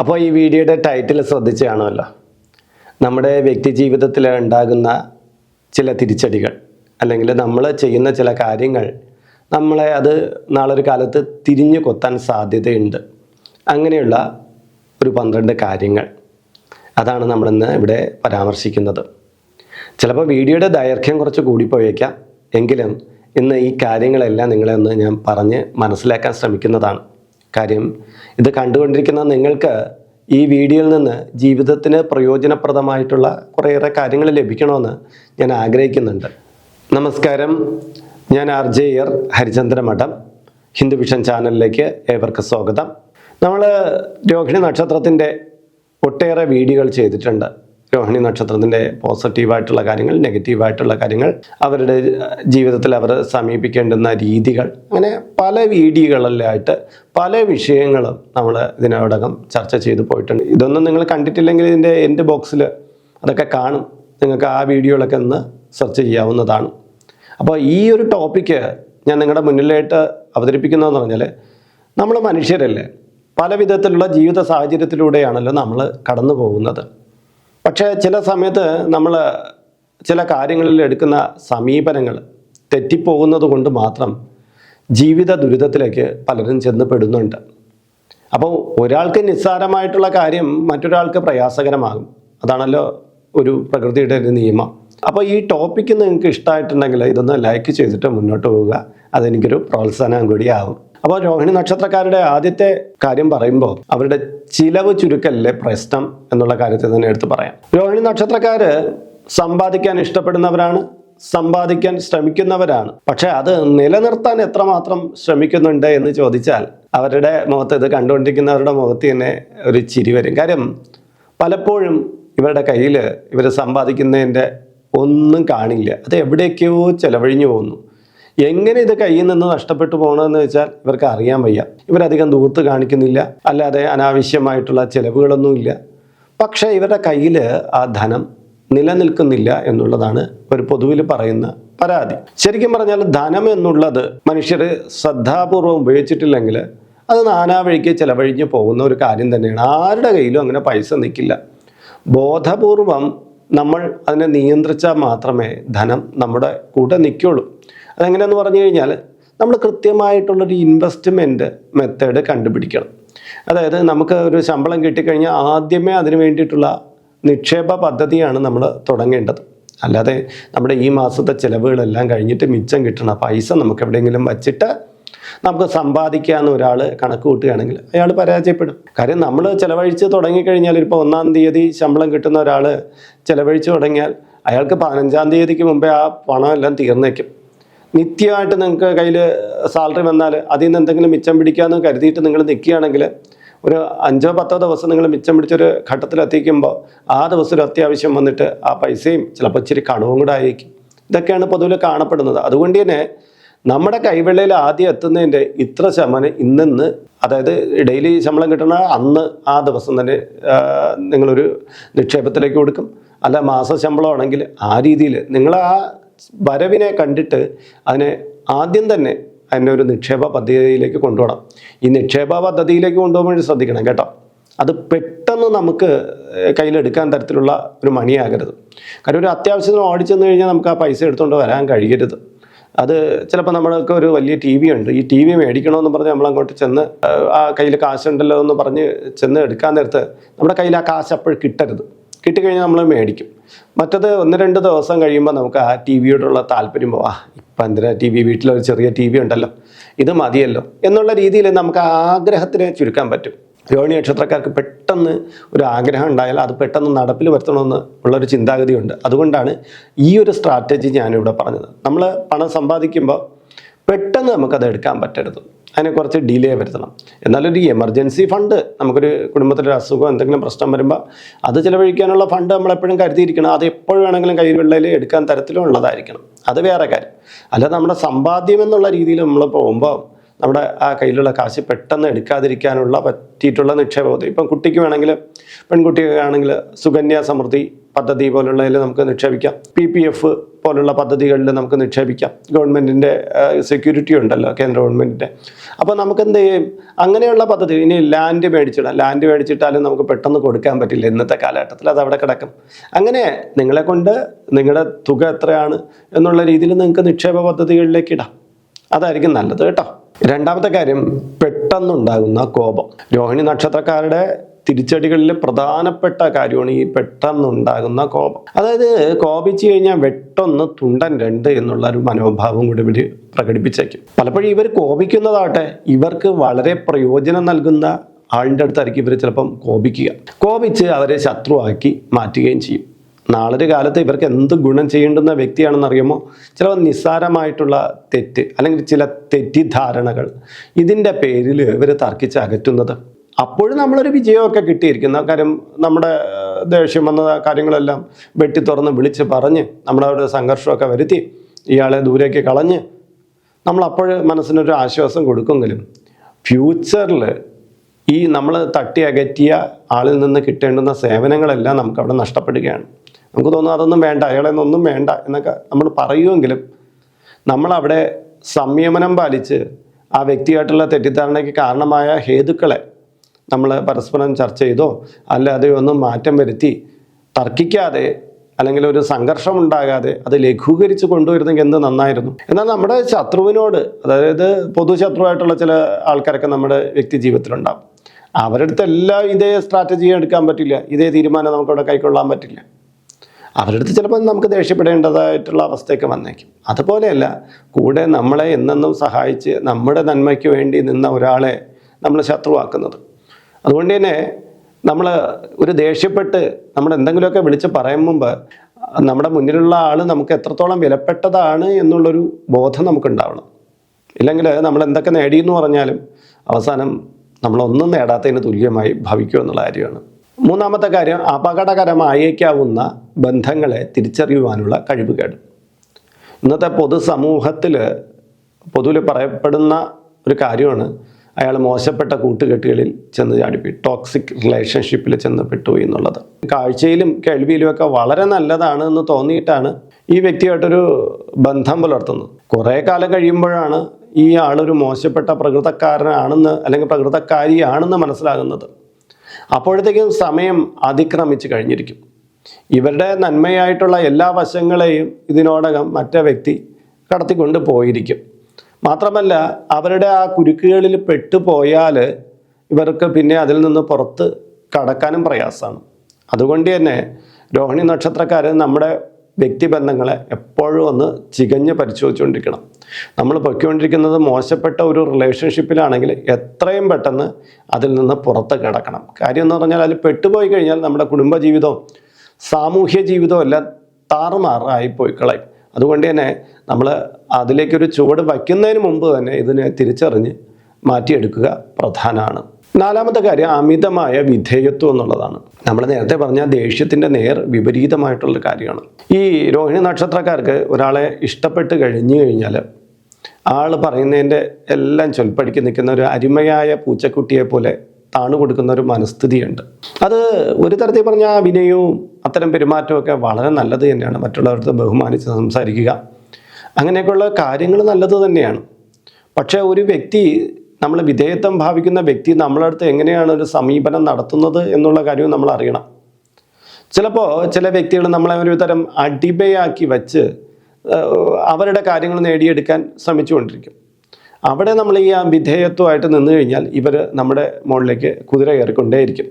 അപ്പോൾ ഈ വീഡിയോയുടെ ടൈറ്റിൽ ശ്രദ്ധിച്ച് കാണുമല്ലോ നമ്മുടെ വ്യക്തി ജീവിതത്തിൽ ഉണ്ടാകുന്ന ചില തിരിച്ചടികൾ അല്ലെങ്കിൽ നമ്മൾ ചെയ്യുന്ന ചില കാര്യങ്ങൾ നമ്മളെ അത് നാളൊരു കാലത്ത് തിരിഞ്ഞു കൊത്താൻ സാധ്യതയുണ്ട്. അങ്ങനെയുള്ള ഒരു പന്ത്രണ്ട് കാര്യങ്ങൾ അതാണ് നമ്മളിന്ന് ഇവിടെ പരാമർശിക്കുന്നത്. ചിലപ്പോൾ വീഡിയോയുടെ ദൈർഘ്യം കുറച്ച് കൂടിപ്പോയേക്കാം. എങ്കിലും ഇന്ന് ഈ കാര്യങ്ങളെല്ലാം നിങ്ങളെ ഒന്ന് ഞാൻ പറഞ്ഞ് മനസ്സിലാക്കാൻ ശ്രമിക്കുന്നതാണ്. കാര്യം. ഇത് കണ്ടുകൊണ്ടിരിക്കുന്ന നിങ്ങൾക്ക് ഈ വീഡിയോയിൽ നിന്ന് ജീവിതത്തിന് പ്രയോജനപ്രദമായിട്ടുള്ള കുറേയേറെ കാര്യങ്ങൾ ലഭിക്കണമെന്ന് ഞാൻ ആഗ്രഹിക്കുന്നുണ്ട്. നമസ്കാരം. ഞാൻ ആർ ജെ എർ ഹരിചന്ദ്ര മഠം ഹിന്ദു വിഷൻ ചാനലിലേക്ക് ഏവർക്ക് സ്വാഗതം. നമ്മൾ രോഹിണി നക്ഷത്രത്തിന്റെ ഒട്ടേറെ വീഡിയോകൾ ചെയ്തിട്ടുണ്ട്. രോഹിണി നക്ഷത്രത്തിന്റെ പോസിറ്റീവായിട്ടുള്ള കാര്യങ്ങൾ നെഗറ്റീവായിട്ടുള്ള കാര്യങ്ങൾ അവരുടെ ജീവിതത്തിൽ അവർ സമീപിക്കേണ്ടുന്ന രീതികൾ അങ്ങനെ പല വീഡിയോകളിലായിട്ട് പല വിഷയങ്ങളും നമ്മൾ ഇതിനോടകം ചർച്ച ചെയ്തു പോയിട്ടുണ്ട്. ഇതൊന്നും നിങ്ങൾ കണ്ടിട്ടില്ലെങ്കിൽ ഇതിന്റെ എന്റെ ബോക്സിൽ അതൊക്കെ കാണും. നിങ്ങൾക്ക് ആ വീഡിയോകളൊക്കെ ഒന്ന് സെർച്ച് ചെയ്യാവുന്നതാണ്. അപ്പോൾ ഈ ഒരു ടോപ്പിക്ക് ഞാൻ നിങ്ങളുടെ മുന്നിലായിട്ട് അവതരിപ്പിക്കുന്നതെന്ന് പറഞ്ഞാൽ നമ്മൾ മനുഷ്യരല്ലേ? പല വിധത്തിലുള്ള ജീവിത സാഹചര്യത്തിലൂടെയാണല്ലോ നമ്മൾ കടന്നു പോകുന്നത് പക്ഷേ ചില സമയത്ത് നമ്മൾ ചില കാര്യങ്ങളിൽ എടുക്കുന്ന സമീപനങ്ങൾ തെറ്റിപ്പോകുന്നത് കൊണ്ട് മാത്രം ജീവിത ദുരിതത്തിലേക്ക് പലരും ചെന്ന് പെടുന്നുണ്ട് അപ്പോൾ ഒരാൾക്ക് നിസ്സാരമായിട്ടുള്ള കാര്യം മറ്റൊരാൾക്ക് പ്രയാസകരമാകും. അതാണല്ലോ ഒരു പ്രകൃതിയുടെ ഒരു നിയമം. അപ്പോൾ ഈ ടോപ്പിക്ക് നിങ്ങൾക്ക് ഇഷ്ടമായിട്ടുണ്ടെങ്കിൽ ഇതൊന്ന് ലൈക്ക് ചെയ്തിട്ട് മുന്നോട്ട് പോവുക. അതെനിക്കൊരു പ്രോത്സാഹനം കൂടിയാവും. അപ്പോൾ രോഹിണി നക്ഷത്രക്കാരുടെ ആദ്യത്തെ കാര്യം പറയുമ്പോൾ അവരുടെ ചിലവ് ചുരുക്കല്ലേ പ്രശ്നം എന്നുള്ള കാര്യത്തിൽ തന്നെ എടുത്ത് പറയാം. രോഹിണി നക്ഷത്രക്കാർ സമ്പാദിക്കാൻ ഇഷ്ടപ്പെടുന്നവരാണ് സമ്പാദിക്കാൻ ശ്രമിക്കുന്നവരാണ്. പക്ഷെ അത് നിലനിർത്താൻ എത്രമാത്രം ശ്രമിക്കുന്നുണ്ട് എന്ന് ചോദിച്ചാൽ അവരുടെ മുഖത്ത് ഇത് കണ്ടുകൊണ്ടിരിക്കുന്നവരുടെ മുഖത്ത് തന്നെ ഒരു ചിരി വരും. കാര്യം പലപ്പോഴും ഇവരുടെ കയ്യിൽ ഇവർ സമ്പാദിക്കുന്നതിന്റെ ഒന്നും കാണില്ല. അത് എവിടേക്കോ ചെലവഴിഞ്ഞു പോകുന്നു. എങ്ങനെ ഇത് കയ്യിൽ നിന്ന് നഷ്ടപ്പെട്ടു പോകണമെന്ന് വെച്ചാൽ ഇവർക്ക് അറിയാൻ വയ്യ. ഇവരധികം ദൂർത്ത് കാണിക്കുന്നില്ല. അല്ലാതെ അനാവശ്യമായിട്ടുള്ള ചിലവുകളൊന്നുമില്ല. പക്ഷേ ഇവരുടെ കയ്യിൽ ആ ധനം നിലനിൽക്കുന്നില്ല എന്നുള്ളതാണ് ഒരു പൊതുവിൽ പറയുന്ന പരാതി. ശരിക്കും പറഞ്ഞാൽ ധനം എന്നുള്ളത് മനുഷ്യർ ശ്രദ്ധാപൂർവം ഉപയോഗിച്ചിട്ടില്ലെങ്കിൽ അത് നാനാവഴിക്ക് ചിലവഴിഞ്ഞ് പോകുന്ന ഒരു കാര്യം തന്നെയാണ്. ആരുടെ കയ്യിലും അങ്ങനെ പൈസ നിൽക്കില്ല. ബോധപൂർവം നമ്മൾ അതിനെ നിയന്ത്രിച്ചാൽ മാത്രമേ ധനം നമ്മുടെ കൂടെ നിൽക്കുള്ളൂ. അതെങ്ങനെയെന്ന് പറഞ്ഞു കഴിഞ്ഞാൽ നമ്മൾ കൃത്യമായിട്ടുള്ളൊരു ഇൻവെസ്റ്റ്മെന്റ് മെത്തേഡ് കണ്ടുപിടിക്കണം. അതായത് നമുക്ക് ഒരു ശമ്പളം കിട്ടിക്കഴിഞ്ഞാൽ ആദ്യമേ അതിന് വേണ്ടിയിട്ടുള്ള നിക്ഷേപ പദ്ധതിയാണ് നമ്മൾ തുടങ്ങേണ്ടത്. അല്ലാതെ നമ്മുടെ ഈ മാസത്തെ ചിലവുകളെല്ലാം കഴിഞ്ഞിട്ട് മിച്ചം കിട്ടണ പൈസ നമുക്ക് എവിടെയെങ്കിലും വച്ചിട്ട് നമുക്ക് സമ്പാദിക്കാമെന്ന് ഒരാൾ കണക്ക് കൂട്ടുകയാണെങ്കിൽ അയാൾ പരാജയപ്പെടും. കാര്യം നമ്മൾ ചിലവഴിച്ച് തുടങ്ങിക്കഴിഞ്ഞാൽ ഇപ്പോൾ ഒന്നാം തീയതി ശമ്പളം കിട്ടുന്ന ഒരാൾ ചിലവഴിച്ച് തുടങ്ങിയാൽ അയാൾക്ക് പതിനഞ്ചാം തീയതിക്ക് മുമ്പേ ആ പണമെല്ലാം തീർന്നേക്കും. നിത്യമായിട്ട് നിങ്ങൾക്ക് കയ്യിൽ സാലറി വന്നാൽ അതിൽ നിന്ന് എന്തെങ്കിലും മിച്ചം പിടിക്കാമെന്ന് കരുതിയിട്ട് നിങ്ങൾ നിൽക്കുകയാണെങ്കിൽ ഒരു അഞ്ചോ പത്തോ ദിവസം നിങ്ങൾ മിച്ചം പിടിച്ചൊരു ഘട്ടത്തിലെത്തിക്കുമ്പോൾ ആ ദിവസം ഒരു അത്യാവശ്യം വന്നിട്ട് ആ പൈസയും ചിലപ്പോൾ ഇച്ചിരി കടവും കൂടെ ആയിരിക്കും. ഇതൊക്കെയാണ് പൊതുവിൽ കാണപ്പെടുന്നത്. അതുകൊണ്ട് തന്നെ നമ്മുടെ കൈവെള്ളയിൽ ആദ്യം എത്തുന്നതിന്റെ ഇത്ര ശതമാനം ഇന്നെന്ന് അതായത് ഡെയിലി ശമ്പളം കിട്ടുന്ന അന്ന് ആ ദിവസം തന്നെ നിങ്ങളൊരു നിക്ഷേപത്തിലേക്ക് കൊടുക്കും. അല്ല മാസ ശമ്പളമാണെങ്കിൽ ആ രീതിയിൽ നിങ്ങൾ ആ വരവിനെ കണ്ടിട്ട് അതിനെ ആദ്യം തന്നെ അതിനെ ഒരു നിക്ഷേപ പദ്ധതിയിലേക്ക് കൊണ്ടുപോകണം ഈ നിക്ഷേപ പദ്ധതിയിലേക്ക് കൊണ്ടുപോകുമ്പോൾ ശ്രദ്ധിക്കണം കേട്ടോ. അത് പെട്ടെന്ന് നമുക്ക് കയ്യിലെടുക്കാൻ തരത്തിലുള്ള ഒരു മണിയാകരുത്. കാരണം ഒരു അത്യാവശ്യത്തിന് ഓടിച്ചെന്ന് കഴിഞ്ഞാൽ നമുക്ക് ആ പൈസ എടുത്തുകൊണ്ട് വരാൻ കഴിയരുത്. അത് ചിലപ്പോൾ നമ്മൾക്ക് ഒരു വലിയ ടി വി ഉണ്ട്. ഈ ടി വി മേടിക്കണമെന്ന് പറഞ്ഞ് നമ്മൾ അങ്ങോട്ട് ചെന്ന് ആ, കയ്യിൽ കാശുണ്ടല്ലോ എന്ന് പറഞ്ഞ് ചെന്ന് എടുക്കാൻ നേരത്ത് നമ്മുടെ കയ്യിൽ ആ കാശ് അപ്പോൾ കിട്ടരുത്. കിട്ടിക്കഴിഞ്ഞാൽ നമ്മൾ മേടിക്കും. മറ്റത് ഒന്ന് രണ്ട് ദിവസം കഴിയുമ്പോൾ നമുക്ക് ആ ടി വിയോടുള്ള താല്പര്യം പോവാ. ഇപ്പം എന്തിനാ ടി വി? വീട്ടിലൊരു ചെറിയ ടി വി ഉണ്ടല്ലോ. ഇത് മതിയല്ലോ. എന്നുള്ള രീതിയിൽ നമുക്ക് ആഗ്രഹത്തിനെ ചുരുക്കാൻ പറ്റും. രോഹിണി നക്ഷത്രക്കാർക്ക് പെട്ടെന്ന് ഒരു ആഗ്രഹം ഉണ്ടായാൽ അത് പെട്ടെന്ന് നടപ്പിൽ വരുത്തണമെന്ന് ഉള്ളൊരു ചിന്താഗതിയുണ്ട്. അതുകൊണ്ടാണ് ഈ ഒരു സ്ട്രാറ്റജി ഞാനിവിടെ പറഞ്ഞത്. നമ്മൾ പണം സമ്പാദിക്കുമ്പോൾ പെട്ടെന്ന് നമുക്കത് എടുക്കാൻ പറ്റരുത്. അതിനെ കുറച്ച് ഡിലേ വരുത്തണം. എന്നാലൊരു എമർജൻസി ഫണ്ട് നമുക്കൊരു കുടുംബത്തിലൊരു അസുഖം എന്തെങ്കിലും പ്രശ്നം വരുമ്പോൾ അത് ചിലവഴിക്കാനുള്ള ഫണ്ട് നമ്മളെപ്പോഴും കരുതിയിരിക്കണം. അത് എപ്പോഴും വേണമെങ്കിലും കയ്യിൽ വെള്ളയിൽ എടുക്കാൻ തരത്തിലും ഉള്ളതായിരിക്കണം അത് വേറെ കാര്യം. അല്ലാതെ നമ്മുടെ സമ്പാദ്യം എന്നുള്ള രീതിയിൽ നമ്മൾ പോകുമ്പോൾ നമ്മുടെ ആ കയ്യിലുള്ള കാശ് പെട്ടെന്ന് എടുക്കാതിരിക്കാനുള്ള പറ്റിയിട്ടുള്ള നിക്ഷേപ ഇപ്പം കുട്ടിക്ക് വേണമെങ്കിൽ പെൺകുട്ടിയാണെങ്കിൽ സുകന്യ സമൃദ്ധി പദ്ധതി പോലുള്ളതിൽ നമുക്ക് നിക്ഷേപിക്കാം. പി പി എഫ് പോലുള്ള പദ്ധതികളിൽ നമുക്ക് നിക്ഷേപിക്കാം. ഗവൺമെന്റിന്റെ സെക്യൂരിറ്റി ഉണ്ടല്ലോ കേന്ദ്ര ഗവൺമെന്റിന്റെ അപ്പോൾ നമുക്ക് എന്ത് ചെയ്യും? അങ്ങനെയുള്ള പദ്ധതി ഇനി ലാൻഡ് മേടിച്ചിടാം. ലാൻഡ് മേടിച്ചിട്ടാലും നമുക്ക് പെട്ടെന്ന് കൊടുക്കാൻ പറ്റില്ല ഇന്നത്തെ കാലഘട്ടത്തിൽ. അത് അവിടെ കിടക്കും. അങ്ങനെ നിങ്ങളെ കൊണ്ട് നിങ്ങളുടെ തുക എത്രയാണ് എന്നുള്ള രീതിയിൽ നിങ്ങൾക്ക് നിക്ഷേപ പദ്ധതികളിലേക്ക് ഇടാം. അതായിരിക്കും നല്ലത് കേട്ടോ. രണ്ടാമത്തെ കാര്യം പെട്ടെന്നുണ്ടാകുന്ന കോപം. രോഹിണി നക്ഷത്രക്കാരുടെ തിരിച്ചടികളിൽ പ്രധാനപ്പെട്ട കാര്യമാണ് ഈ പെട്ടെന്നുണ്ടാകുന്ന കോപം. അതായത് കോപിച്ചു കഴിഞ്ഞാൽ വെട്ടൊന്ന് തുണ്ടൻ രണ്ട് എന്നുള്ള ഒരു മനോഭാവം കൂടി ഇവർ പ്രകടിപ്പിച്ചേക്കും. പലപ്പോഴും ഇവർ കോപിക്കുന്നതാട്ടെ ഇവർക്ക് വളരെ പ്രയോജനം നൽകുന്ന ആളിന്റെ അടുത്തായിരിക്കും ഇവർ ചിലപ്പം കോപിക്കുക. കോപിച്ച് അവരെ ശത്രുവാക്കി മാറ്റുകയും ചെയ്യും. നാളൊരു കാലത്ത് ഇവർക്ക് എന്ത് ഗുണം ചെയ്യേണ്ടുന്ന വ്യക്തിയാണെന്ന് അറിയുമോ? ചില നിസ്സാരമായിട്ടുള്ള തെറ്റ് അല്ലെങ്കിൽ ചില തെറ്റിദ്ധാരണകൾ. ഇതിന്റെ പേരിൽ ഇവർ തർക്കിച്ച് അകറ്റുന്നത്. അപ്പോഴും നമ്മളൊരു വിജയമൊക്കെ കിട്ടിയിരിക്കുന്ന. കാര്യം നമ്മുടെ ദേഷ്യം വന്ന കാര്യങ്ങളെല്ലാം വെട്ടി തുറന്ന് വിളിച്ച് പറഞ്ഞ് നമ്മളവിടെ സംഘർഷമൊക്കെ വരുത്തി ഇയാളെ ദൂരേക്ക് കളഞ്ഞ് നമ്മൾ അപ്പോൾ മനസ്സിനൊരു ആശ്വാസം കൊടുക്കുമെങ്കിലും ഫ്യൂച്ചറിൽ ഈ നമ്മൾ തട്ടി അകറ്റിയ ആളിൽ നിന്ന് കിട്ടേണ്ടുന്ന സേവനങ്ങളെല്ലാം നമുക്ക് അവിടെ നഷ്ടപ്പെടുകയാണ്. നമുക്ക് തോന്നുന്നു അതൊന്നും വേണ്ട അയാളെ ഒന്നും വേണ്ട എന്നൊക്കെ നമ്മൾ പറയുമെങ്കിലും നമ്മളവിടെ സംയമനം പാലിച്ച് ആ വ്യക്തിയായിട്ടുള്ള തെറ്റിദ്ധാരണയ്ക്ക് കാരണമായ ഹേതുക്കളെ നമ്മൾ പരസ്പരം ചർച്ച ചെയ്തോ അല്ലാതെ ഒന്നും മാറ്റം വരുത്തി തർക്കിക്കാതെ അല്ലെങ്കിൽ ഒരു സംഘർഷം ഉണ്ടാകാതെ അത് ലഘൂകരിച്ച് കൊണ്ടുവരുന്നെങ്കിൽ എന്ത് നന്നായിരുന്നു? എന്നാൽ നമ്മുടെ ശത്രുവിനോട് അതായത് പൊതുശത്രുവായിട്ടുള്ള ചില ആൾക്കാരൊക്കെ നമ്മുടെ വ്യക്തി ജീവിതത്തിലുണ്ടാകും അവരുടെ അടുത്ത് എല്ലാം ഇതേ സ്ട്രാറ്റജി എടുക്കാൻ പറ്റില്ല ഇതേ തീരുമാനം നമുക്കവിടെ കൈക്കൊള്ളാൻ പറ്റില്ല. അവരുടെ അടുത്ത് ചിലപ്പോൾ നമുക്ക് ദേഷ്യപ്പെടേണ്ടതായിട്ടുള്ള അവസ്ഥയൊക്കെ വന്നേക്കും. അതുപോലെയല്ല കൂടെ നമ്മളെ എന്നെന്നും സഹായിച്ച് നമ്മുടെ നന്മയ്ക്ക് വേണ്ടി നിന്ന ഒരാളെ നമ്മൾ ശത്രുവാക്കുന്നത്. അതുകൊണ്ട് തന്നെ നമ്മൾ ഒരു ദേഷ്യപ്പെട്ട് നമ്മൾ എന്തെങ്കിലുമൊക്കെ വിളിച്ച് പറയും മുമ്പ് നമ്മുടെ മുന്നിലുള്ള ആൾ നമുക്ക് എത്രത്തോളം വിലപ്പെട്ടതാണ് എന്നുള്ളൊരു ബോധം നമുക്കുണ്ടാവണം. ഇല്ലെങ്കിൽ നമ്മൾ എന്തൊക്കെ നേടിയെന്ന് പറഞ്ഞാലും അവസാനം നമ്മളൊന്നും നേടാത്തതിന് തുല്യമായി ഭവിക്കുമെന്നുള്ള കാര്യമാണ്. മൂന്നാമത്തെ കാര്യം അപകടകരമായേക്കാവുന്ന ബന്ധങ്ങളെ തിരിച്ചറിയുവാനുള്ള കഴിവുകേട്. ഇന്നത്തെ പൊതുസമൂഹത്തിൽ പൊതുവിൽ പറയപ്പെടുന്ന ഒരു കാര്യമാണ് അയാൾ മോശപ്പെട്ട കൂട്ടുകെട്ടുകളിൽ ചെന്ന് ചാടിപ്പോയി ടോക്സിക് റിലേഷൻഷിപ്പിൽ ചെന്ന് പെട്ടുപോയി എന്നുള്ളത്. കാഴ്ചയിലും കേൾവിയിലും ഒക്കെ വളരെ നല്ലതാണ് എന്ന് തോന്നിയിട്ടാണ് ഈ വ്യക്തിയായിട്ടൊരു ബന്ധം പുലർത്തുന്നത്. കുറേ കാലം കഴിയുമ്പോഴാണ് ഈ ആളൊരു മോശപ്പെട്ട പ്രകൃതക്കാരനാണെന്ന് അല്ലെങ്കിൽ പ്രകൃതക്കാരിയാണെന്ന് മനസ്സിലാകുന്നത്. അപ്പോഴത്തേക്കും സമയം അതിക്രമിച്ച് കഴിഞ്ഞിരിക്കും. ഇവരുടെ നന്മയായിട്ടുള്ള എല്ലാ വശങ്ങളെയും ഇതിനോടകം മറ്റേ വ്യക്തി കടത്തിക്കൊണ്ട് പോയിരിക്കും. മാത്രമല്ല അവരുടെ ആ കുരുക്കുകളിൽ പെട്ടുപോയാൽ ഇവർക്ക് പിന്നെ അതിൽ നിന്ന് പുറത്ത് കടക്കാനും പ്രയാസമാണ്. അതുകൊണ്ട് തന്നെ രോഹിണി നക്ഷത്രക്കാർ നമ്മുടെ വ്യക്തിബന്ധങ്ങളെ എപ്പോഴും ഒന്ന് ചികഞ്ഞ് പരിശോധിച്ചുകൊണ്ടിരിക്കണം. നമ്മൾ പൊയ്ക്കൊണ്ടിരിക്കുന്നത് മോശപ്പെട്ട ഒരു റിലേഷൻഷിപ്പിലാണെങ്കിൽ എത്രയും പെട്ടെന്ന് അതിൽ നിന്ന് പുറത്ത് കിടക്കണം. കാര്യം എന്ന് പറഞ്ഞാൽ അതിൽ പെട്ടുപോയി കഴിഞ്ഞാൽ നമ്മുടെ കുടുംബജീവിതവും സാമൂഹ്യ ജീവിതവും എല്ലാം താറുമാറായി പോയി കളയും അതുകൊണ്ട് തന്നെ നമ്മൾ അതിലേക്കൊരു ചുവട് വയ്ക്കുന്നതിന് മുമ്പ് തന്നെ ഇതിനെ തിരിച്ചറിഞ്ഞ് മാറ്റിയെടുക്കുക പ്രധാനമാണ്. നാലാമത്തെ കാര്യം അമിതമായ വിധേയത്വം എന്നുള്ളതാണ്. നമ്മൾ നേരത്തെ പറഞ്ഞ ദേഷ്യത്തിന്റെ നേർ വിപരീതമായിട്ടുള്ള കാര്യമാണ്. ഈ രോഹിണി നക്ഷത്രക്കാർക്ക് ഒരാളെ ഇഷ്ടപ്പെട്ട് കഴിഞ്ഞു കഴിഞ്ഞാൽ ആൾ പറയുന്നതിന്റെ എല്ലാം ചൊൽപ്പടിക്ക് നിൽക്കുന്ന ഒരു അരുമയായ പൂച്ചക്കുട്ടിയെ പോലെ താണു കൊടുക്കുന്ന ഒരു മനസ്ഥിതിയുണ്ട്. അത് ഒരു തരത്തിൽ പറഞ്ഞാൽ വിനയവും അത്തരം പെരുമാറ്റവും ഒക്കെ വളരെ നല്ലത് തന്നെയാണ്. മറ്റുള്ളവർക്ക് ബഹുമാനിച്ച് സംസാരിക്കുക. അങ്ങനെയൊക്കെയുള്ള കാര്യങ്ങൾ നല്ലത് തന്നെയാണ്. പക്ഷേ ഒരു വ്യക്തി നമ്മൾ വിധേയത്വം ഭാവിക്കുന്ന വ്യക്തി നമ്മളെ അടുത്ത് എങ്ങനെയാണ് ഒരു സമീപനം നടത്തുന്നത് എന്നുള്ള കാര്യവും നമ്മൾ അറിയണം. ചിലപ്പോൾ ചില വ്യക്തികൾ നമ്മളെ ഒരു തരം അടിമയാക്കി വച്ച് അവരുടെ കാര്യങ്ങൾ നേടിയെടുക്കാൻ ശ്രമിച്ചുകൊണ്ടിരിക്കും. അവിടെ നമ്മൾ ഈ ആ വിധേയത്വമായിട്ട് നിന്നു കഴിഞ്ഞാൽ ഇവർ നമ്മുടെ മുകളിലേക്ക് കുതിര കയറിക്കൊണ്ടേയിരിക്കും.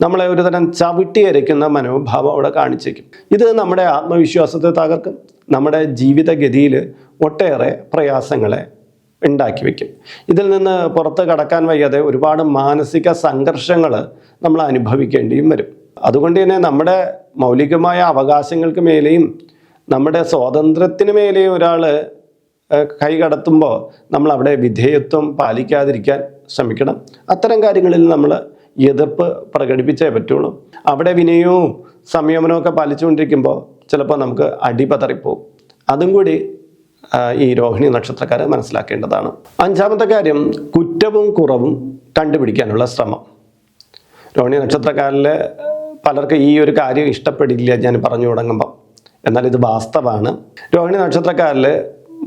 നമ്മളെ ഒരു തരം ചവിട്ടി അരയ്ക്കുന്ന മനോഭാവം അവിടെ കാണിച്ചേക്കും. ഇത് നമ്മുടെ ആത്മവിശ്വാസത്തെ തകർക്കും. നമ്മുടെ ജീവിതഗതിയിൽ ഒട്ടേറെ പ്രയാസങ്ങളെ ഉണ്ടാക്കി വയ്ക്കും ഇതിൽ നിന്ന് പുറത്ത് കടക്കാൻ വയ്യാതെ ഒരുപാട് മാനസിക സംഘർഷങ്ങൾ നമ്മൾ അനുഭവിക്കേണ്ടിയും വരും. അതുകൊണ്ട് തന്നെ നമ്മുടെ മൗലികമായ അവകാശങ്ങൾക്ക് മേലെയും നമ്മുടെ സ്വാതന്ത്ര്യത്തിന് മേലെ ഒരാൾ കൈകടത്തുമ്പോൾ നമ്മൾ അവിടെ വിധേയത്വം പാലിക്കാതിരിക്കാൻ ശ്രമിക്കണം. അത്തരം കാര്യങ്ങളിൽ നമ്മൾ എതിർപ്പ് പ്രകടിപ്പിച്ചേ പറ്റുള്ളൂ. അവിടെ വിനയവും സംയമനവും ഒക്കെ പാലിച്ചുകൊണ്ടിരിക്കുമ്പോൾ ചിലപ്പോൾ നമുക്ക് അടിപതറിപ്പോവും. അതും കൂടി ഈ രോഹിണി നക്ഷത്രക്കാരെ മനസ്സിലാക്കേണ്ടതാണ്. അഞ്ചാമത്തെ കാര്യം കുറ്റവും കുറവും കണ്ടുപിടിക്കാനുള്ള ശ്രമം. രോഹിണി നക്ഷത്രക്കാരിൽ പലർക്കും ഈ ഒരു കാര്യം ഇഷ്ടപ്പെടില്ല ഞാൻ പറഞ്ഞു തുടങ്ങുമ്പോൾ എന്നാൽ ഇത് വാസ്തവമാണ് രോഹിണി നക്ഷത്രക്കാരിൽ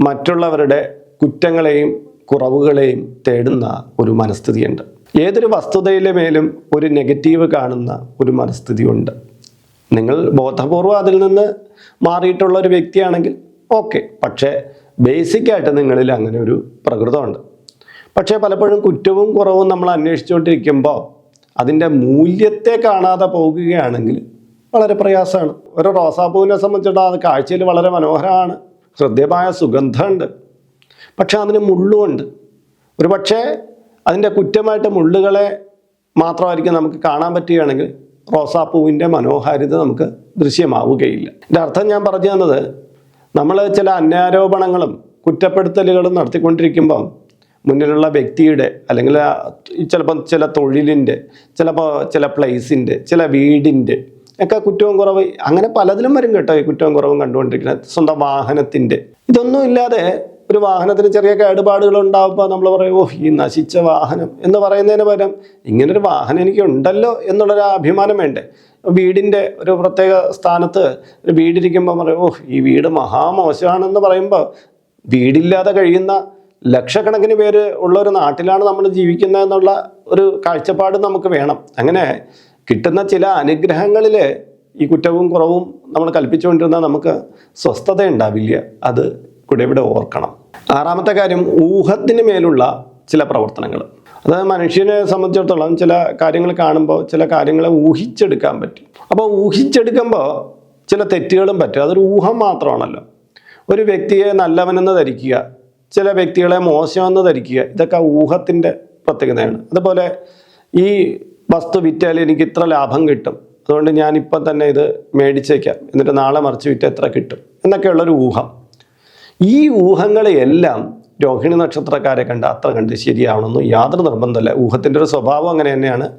മറ്റുള്ളവരുടെ കുറ്റങ്ങളെയും കുറവുകളെയും തേടുന്ന ഒരു മനസ്ഥിതിയുണ്ട്. ഏതൊരു വസ്തുതയിലെ മേലും ഒരു നെഗറ്റീവ് കാണുന്ന ഒരു മനസ്ഥിതിയുണ്ട്. നിങ്ങൾ ബോധപൂർവം അതിൽ നിന്ന് മാറിയിട്ടുള്ള ഒരു വ്യക്തിയാണെങ്കിൽ ഓക്കെ. പക്ഷേ ബേസിക്കായിട്ട് നിങ്ങളിൽ അങ്ങനെ ഒരു പ്രകൃതമുണ്ട്. പക്ഷേ പലപ്പോഴും കുറ്റവും കുറവും നമ്മൾ അന്വേഷിച്ചുകൊണ്ടിരിക്കുമ്പോൾ അതിന്റെ മൂല്യത്തെ കാണാതെ പോകുകയാണെങ്കിൽ വളരെ പ്രയാസമാണ്. ഒരു റോസാപ്പൂവിനെ സംബന്ധിച്ചിട്ട് അത് കാഴ്ചയിൽ വളരെ മനോഹരമാണ്. ഹൃദ്യമായ സുഗന്ധമുണ്ട്. പക്ഷെ അതിന് മുള്ളുമുണ്ട്. ഒരു പക്ഷേ അതിന്റെ കുറ്റമായിട്ട് മുള്ളുകളെ മാത്രമായിരിക്കും നമുക്ക് കാണാൻ പറ്റുകയാണെങ്കിൽ റോസാപ്പൂവിന്റെ മനോഹാരിത നമുക്ക് ദൃശ്യമാവുകയില്ല. എന്റെ അർത്ഥം ഞാൻ പറഞ്ഞു തന്നത് നമ്മൾ ചില അന്യാരോപണങ്ങളും കുറ്റപ്പെടുത്തലുകളും നടത്തിക്കൊണ്ടിരിക്കുമ്പം മുന്നിലുള്ള വ്യക്തിയുടെ അല്ലെങ്കിൽ ചിലപ്പം ചില തൊഴിലിന്റെ ചിലപ്പോൾ ചില പ്ലേസിന്റെ ചില വീടിന്റെ ഒക്കെ കുറ്റവും കുറവ്. അങ്ങനെ പലതിലും വരും കേട്ടോ ഈ കുറ്റവും കുറവും കണ്ടുകൊണ്ടിരിക്കുന്നത്. സ്വന്തം വാഹനത്തിന്റെ. ഇതൊന്നും ഇല്ലാതെ ഒരു വാഹനത്തിന് ചെറിയ കേടുപാടുകൾ ഉണ്ടാകുമ്പോൾ നമ്മൾ പറയും ഓ ഈ നശിച്ച വാഹനം എന്ന് പറയുന്നതിന് പകരം ഇങ്ങനൊരു വാഹനം എനിക്ക് ഉണ്ടല്ലോ എന്നുള്ളൊരു അഭിമാനം വേണ്ടേ? വീടിന്റെ ഒരു പ്രത്യേക സ്ഥാനത്ത് ഒരു വീടിരിക്കുമ്പോൾ പറയും ഓ ഈ വീട് മഹാമോശമാണെന്ന് പറയുമ്പോൾ വീടില്ലാതെ കഴിയുന്ന ലക്ഷക്കണക്കിന് പേര് ഉള്ള ഒരു നാട്ടിലാണ് നമ്മൾ ജീവിക്കുന്നത് എന്നുള്ള ഒരു കാഴ്ചപ്പാട് നമുക്ക് വേണം. അങ്ങനെ കിട്ടുന്ന ചില അനുഗ്രഹങ്ങളിൽ ഈ കുറ്റവും കുറവും നമ്മൾ കൽപ്പിച്ചുകൊണ്ടിരുന്നാൽ നമുക്ക് സ്വസ്ഥത ഉണ്ടാവില്ല അത് കൂടെ ഇവിടെ ഓർക്കണം. ആറാമത്തെ കാര്യം ഊഹത്തിന് മേലുള്ള ചില പ്രവർത്തനങ്ങൾ അതായത് മനുഷ്യനെ സംബന്ധിച്ചിടത്തോളം ചില കാര്യങ്ങൾ കാണുമ്പോൾ ചില കാര്യങ്ങളെ ഊഹിച്ചെടുക്കാൻ പറ്റും. അപ്പോൾ ഊഹിച്ചെടുക്കുമ്പോൾ ചില തെറ്റുകളും പറ്റും. അതൊരു ഊഹം മാത്രമാണല്ലോ. ഒരു വ്യക്തിയെ നല്ലവനെന്ന് ധരിക്കുക ചില വ്യക്തികളെ മോശമെന്ന് ധരിക്കുക ഇതൊക്കെ ഊഹത്തിന്റെ പ്രത്യേകതയാണ്. അതുപോലെ ഈ വസ്തു വിറ്റാൽ എനിക്ക് ഇത്ര ലാഭം കിട്ടും. അതുകൊണ്ട് ഞാൻ ഇപ്പം തന്നെ ഇത് മേടിച്ചേക്കാം. എന്നിട്ട് നാളെ മറിച്ച് വിറ്റ് എത്ര കിട്ടും? എന്നൊക്കെയുള്ളൊരു ഊഹം. ഈ ഊഹങ്ങളെയെല്ലാം രോഹിണി നക്ഷത്രക്കാരെ കണ്ട് അത്ര കണ്ട് ശരിയാവണമെന്ന് യാതൊരു നിർബന്ധമല്ല. ഊഹത്തിന്റെ ഒരു സ്വഭാവം അങ്ങനെ തന്നെയാണ്.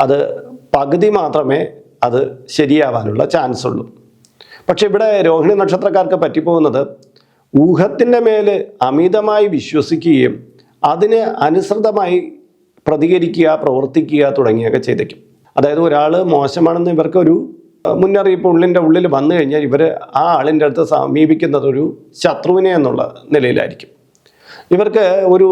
അത് പകുതി മാത്രമേ അത് ശരിയാവാനുള്ള ചാൻസ് ഉള്ളൂ പക്ഷെ ഇവിടെ രോഹിണി നക്ഷത്രക്കാർക്ക് പറ്റിപ്പോകുന്നത് ഊഹത്തിന്റെ മേൽ അമിതമായി വിശ്വസിക്കുകയും അതിന് അനുസൃതമായി പ്രതികരിക്കുക പ്രവർത്തിക്കുക തുടങ്ങിയൊക്കെ ചെയ്തേക്കും. അതായത് ഒരാൾ മോശമാണെന്ന് ഇവർക്കൊരു മുന്നറിയിപ്പ് ഉള്ളിന്റെ ഉള്ളിൽ വന്നു കഴിഞ്ഞാൽ ഇവർ ആ ആളിന്റെ അടുത്ത് സമീപിക്കുന്നത് ഒരു ശത്രുവിനെ എന്നുള്ള നിലയിലായിരിക്കും. ഇവർക്ക് ഒരു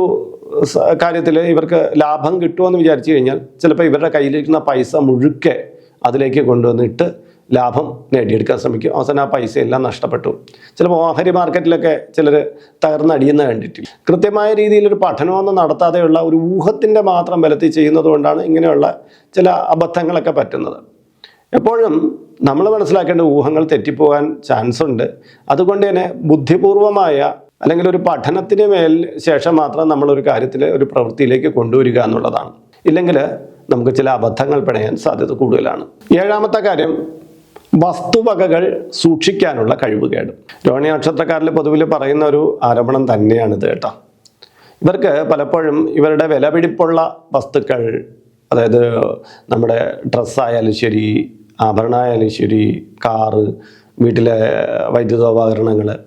കാര്യത്തിൽ ഇവർക്ക് ലാഭം കിട്ടുമെന്ന് വിചാരിച്ചു കഴിഞ്ഞാൽ ചിലപ്പോൾ ഇവരുടെ കയ്യിലിരിക്കുന്ന പൈസ മുഴുക്കെ അതിലേക്ക് കൊണ്ടുവന്നിട്ട് ലാഭം നേടിയെടുക്കാൻ ശ്രമിക്കും. അവസാനം ആ പൈസ എല്ലാം നഷ്ടപ്പെട്ടു. ചിലപ്പോൾ ഓഹരി മാർക്കറ്റിലൊക്കെ ചിലർ തകർന്നടിയുന്ന കണ്ടിട്ടില്ല കൃത്യമായ രീതിയിൽ ഒരു പഠനമൊന്നും നടത്താതെയുള്ള ഒരു ഊഹത്തിന്റെ മാത്രം ബലത്തിൽ ചെയ്യുന്നതുകൊണ്ടാണ് ഇങ്ങനെയുള്ള ചില അബദ്ധങ്ങളൊക്കെ പറ്റുന്നത്. എപ്പോഴും നമ്മൾ മനസ്സിലാക്കേണ്ട ഊഹങ്ങൾ തെറ്റിപ്പോകാൻ ചാൻസ് ഉണ്ട് അതുകൊണ്ട് തന്നെ ബുദ്ധിപൂർവമായ അല്ലെങ്കിൽ ഒരു പഠനത്തിന് മേൽ ശേഷം മാത്രം നമ്മളൊരു കാര്യത്തിൽ ഒരു പ്രവൃത്തിയിലേക്ക് കൊണ്ടുവരിക എന്നുള്ളതാണ്. ഇല്ലെങ്കിൽ നമുക്ക് ചില അബദ്ധങ്ങൾ പിണയാൻ സാധ്യത കൂടുതലാണ്. ഏഴാമത്തെ കാര്യം വസ്തുവകകൾ സൂക്ഷിക്കാനുള്ള കഴിവുകേട്. രോഹിണി നക്ഷത്രക്കാരിൽ പൊതുവിൽ പറയുന്ന ഒരു ആരോപണം തന്നെയാണിത് കേട്ടോ. ഇവർക്ക് പലപ്പോഴും ഇവരുടെ വിലപിടിപ്പുള്ള വസ്തുക്കൾ അതായത് നമ്മുടെ ഡ്രസ്സായാലും ശരി ആഭരണമായാലും ശരി കാറ് വീട്ടിലെ വൈദ്യുതോപകരണങ്ങൾ